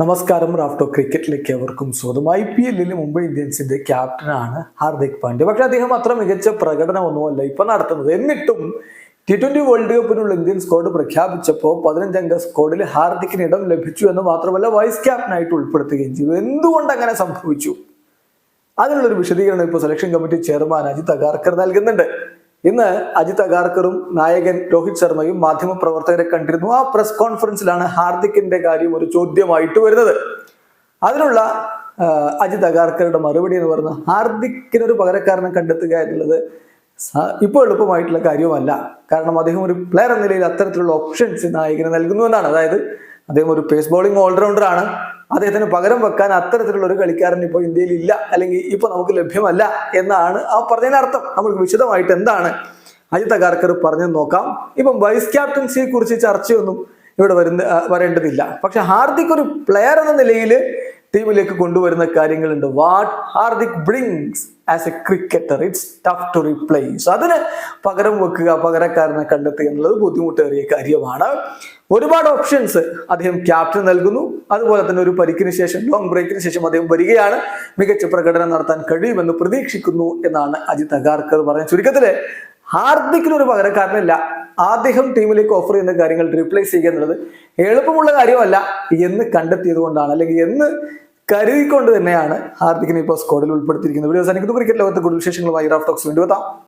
നമസ്കാരം റാഫ്റ്റോ ക്രിക്കറ്റിലേക്ക് അവർക്കും സ്വാഗതം. ഐ പി എല്ലിൽ മുംബൈ ഇന്ത്യൻസിന്റെ ക്യാപ്റ്റനാണ് ഹാർദിക് പാണ്ഡ്യ. പക്ഷെ അദ്ദേഹം അത്ര മികച്ച പ്രകടനമൊന്നുമല്ല ഇപ്പൊ നടത്തുന്നത്. എന്നിട്ടും ടി ട്വന്റി വേൾഡ് കപ്പിനുള്ള ഇന്ത്യൻ സ്ക്വാഡ് പ്രഖ്യാപിച്ചപ്പോൾ പതിനഞ്ചംഗ സ്ക്വാഡിൽ ഹാർദിക്കിന് ഇടം ലഭിച്ചു എന്ന് മാത്രമല്ല വൈസ് ക്യാപ്റ്റനായിട്ട് ഉൾപ്പെടുത്തുകയും ചെയ്തു. എന്തുകൊണ്ട് അങ്ങനെ സംഭവിച്ചു? അതിനുള്ളൊരു വിശദീകരണം ഇപ്പോൾ selection committee chairman Ajit Agarkar നൽകുന്നുണ്ട്. ഇന്ന് അജിത് അഗാർക്കറും നായകൻ രോഹിത് ശർമ്മയും മാധ്യമപ്രവർത്തകരെ കണ്ടിരുന്നു. ആ പ്രസ് കോൺഫറൻസിലാണ് ഹാർദിക്കിന്റെ കാര്യം ഒരു ചോദ്യമായിട്ട് വരുന്നത്. അതിനുള്ള അജിത് അഗാർക്കറുടെ മറുപടി എന്ന് പറയുന്നത് ഹാർദിക്കിനൊരു പകരക്കാരനെ കണ്ടെത്തുക എന്നുള്ളത് ഇപ്പോൾ എളുപ്പമായിട്ടുള്ള കാര്യമല്ല കാരണം അദ്ദേഹം ഒരു പ്ലെയർ എന്ന നിലയിൽ അത്തരത്തിലുള്ള ഓപ്ഷൻസ് നായകന് നൽകുന്നു എന്നാണ്. അതായത് അദ്ദേഹം ഒരു പേസ് ബോളിംഗ് ഓൾറൗണ്ടർ ആണ്. അദ്ദേഹത്തിന് പകരം വെക്കാൻ അത്തരത്തിലുള്ള ഒരു കളിക്കാരൻ ഇപ്പോൾ ഇന്ത്യയിൽ ഇല്ല അല്ലെങ്കിൽ ഇപ്പൊ നമുക്ക് ലഭ്യമല്ല എന്നാണ് ആ പറഞ്ഞതിന്റെ അർത്ഥം. നമുക്ക് വിശദമായിട്ട് എന്താണ് അജിത് അഗാർക്കർ പറഞ്ഞു നോക്കാം. ഇപ്പം വൈസ് ക്യാപ്റ്റൻസിയെ കുറിച്ച് ചർച്ചയൊന്നും ഇവിടെ വരുന്ന വരേണ്ടതില്ല. പക്ഷെ ഹാർദിക് ഒരു പ്ലെയർ എന്ന നിലയിൽ ടീമിലേക്ക് കൊണ്ടുവരുന്ന കാര്യങ്ങളുണ്ട്. What Hardik brings as a cricketer it's tough to replace അതിന് പകരം വെക്കുക പകരക്കാരനെ കണ്ടെത്തുക എന്നുള്ളത് ബുദ്ധിമുട്ടേറിയ കാര്യമാണ്. ഒരുപാട് ഓപ്ഷൻസ് അദ്ദേഹം ക്യാപ്റ്റൻ നൽകുന്നു. അതുപോലെ തന്നെ ഒരു പരിക്കിന് ശേഷം ലോങ് ബ്രേക്കിന് ശേഷം അദ്ദേഹം വരികയാണ്. മികച്ച പ്രകടനം നടത്താൻ കഴിയുമെന്ന് പ്രതീക്ഷിക്കുന്നു എന്നാണ് അജിത് അഗാർക്കർ പറഞ്ഞത് ചുരുക്കത്തിൽ ഹാർദിക്കിന് ഒരു പകരക്കാരനില്ല. അദ്ദേഹം ടീമിലേക്ക് ഓഫർ ചെയ്യുന്ന കാര്യങ്ങൾ റീപ്ലേസ് ചെയ്യുക എന്നുള്ളത് എളുപ്പമുള്ള കാര്യമല്ല എന്ന് കണ്ടെത്തിയത് കൊണ്ടാണ്. അല്ലെങ്കിൽ എന്ന് കരുതിക്കൊണ്ട് തന്നെയാണ് ഹാർദിക്കിനെ ഇപ്പോൾ സ്കോഡിൽ ഉൾപ്പെടുത്തിയിരിക്കുന്നത്. വീഡിയോ സനിക്കുന്നു ക്രിക്കറ്റ് ലോകത്തെ കൂടുതൽ വിശേഷങ്ങളുമായി റാഫ് ടോക്സ് വീണ്ടും എത്താം.